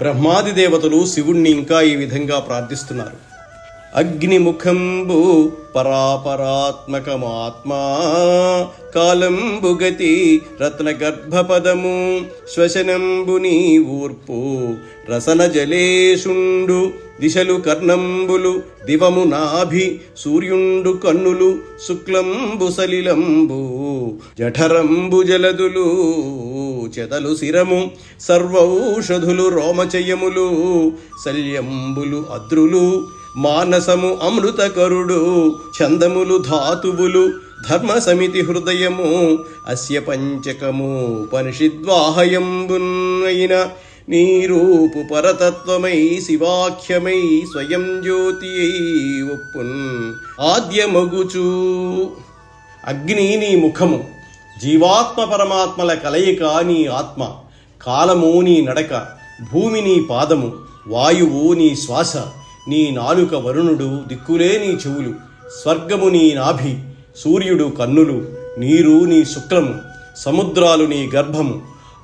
బ్రహ్మాది దేవతలు శివుణ్ణి ఇంకా ఈ విధంగా ప్రార్థిస్తున్నారు. అగ్నిముఖంబు పరాపరాత్మకమాత్మా కాలంబుగతి రత్నగర్భపదము శ్వశనంబు నీ ఊర్పు రసన జలేషుండు దిశలు కర్ణంబులు దివము నాభి సూర్యుండు కన్నులు శుక్లంబు సలిలంబు జఠరంబు జలదులు. చెదలు శిరము సర్వౌషధులు రోమచయములు శల్యంబులు అద్రులు మానసము అమృతకరుడు చందములు ధాతువులు ధర్మ సమితి హృదయము అస్య పంచకము ఉపనిషిద్వాహయంబున్నైన నీరూపు పరతత్వమై శివాఖ్యమై స్వయం జ్యోతి ఒప్పున్. ఆద్యమగుచూ. అగ్ని నీ ముఖము. జీవాత్మ పరమాత్మల కలయిక నీ ఆత్మ కాలము నీ నడక భూమి నీ పాదము వాయువు నీ శ్వాస నీ నాలుక వరుణుడు దిక్కులే నీ చెవులు స్వర్గము నీ నాభి సూర్యుడు కన్నులు నీరు నీ శుక్రము సముద్రాలు నీ గర్భము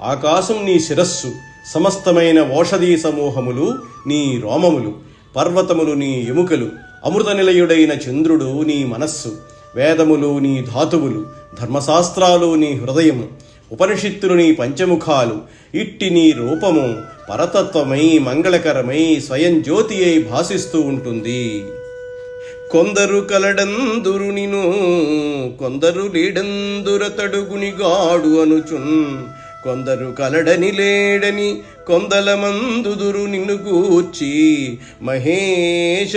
ఆకాశం నీ శిరస్సు సమస్తమైన ఓషధీ సమూహములు నీ రోమములు పర్వతములు నీ ఎముకలు అమృత నిలయుడైన చంద్రుడు నీ మనస్సు వేదములు నీ ధాతువులు ధర్మశాస్త్రాలు నీ హృదయము ఉపనిషత్తులు నీ పంచముఖాలు ఇట్టి నీ రూపము పరతత్వమై మంగళకరమై స్వయం జ్యోతి అయి భాసిస్తూ ఉంటుంది. కొందరు కలడందురు నిను కొందరు లేడందురతడుగునిగాడు అనుచున్. కొందరు కలడని లేడని కొందల మందుదురు నిన్ను గూర్చి మహేష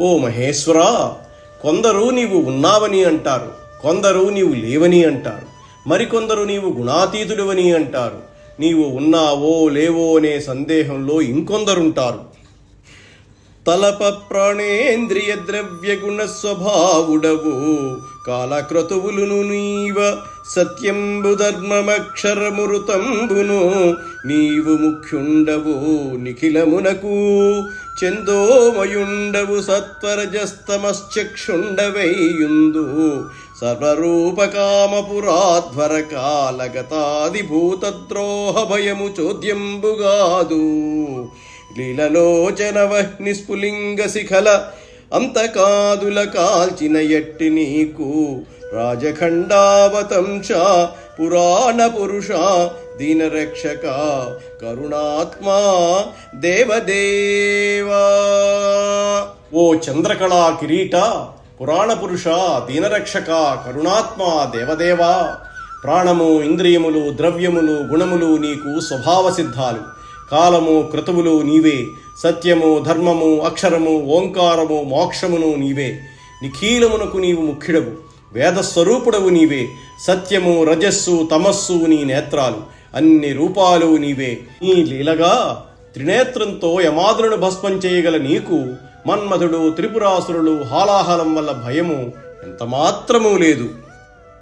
ఓ మహేశ్వరా కొందరు నీవు ఉన్నావని అంటారు. కొందరు నీవు లేవని అంటారు. మరికొందరు నీవు గుణాతీతుడివని అంటారు. నీవు ఉన్నావో లేవో అనే సందేహంలో ఇంకొందరుంటారు. తలప ప్రాణేంద్రియ ద్రవ్య గుణ స్వభావుడవు. కాలక్రతువులును నీవ సత్యంబు ధర్మమక్షరమురుతంబును. నీవు ముఖ్యుండవు నిఖిలమునకు. చందోమయుండవు సత్వరజస్తమశ్చక్షుండవైయుందు సర్వరూపకామపురాధ్వర కాలగతాదిభూతద్రోహ భయము చోద్యంబుగాదు లీలలోచన వహ్ని స్ఫులింగ శిఖల అంతకాదుల కాల్చిన ఎట్టి నీకు? రాజఖండావతంశ పురాణ పురుష దీనరక్షక కరుణాత్మా దేవదేవా. ఓ చంద్రకళా కిరీట పురాణ పురుష దీనరక్షక కరుణాత్మ దేవదేవా. ప్రాణము ఇంద్రియములు ద్రవ్యములు గుణములు నీకు స్వభావ సిద్ధాలు కాలము క్రతువులు నీవే. సత్యము ధర్మము అక్షరము ఓంకారము మోక్షమును నీవే. నిఖీలమునకు నీవు ముఖ్యుడవు. వేదస్వరూపుడవు నీవే. సత్యము రజస్సు తమస్సు నీ నేత్రాలు. అన్ని రూపాలు నీవే. నీ లీలగా త్రినేత్రంతో యమాదులను భస్మం చేయగల నీకు మన్మధుడు త్రిపురాసురుడు హాలాహలం వల్ల భయము ఎంతమాత్రమూ లేదు.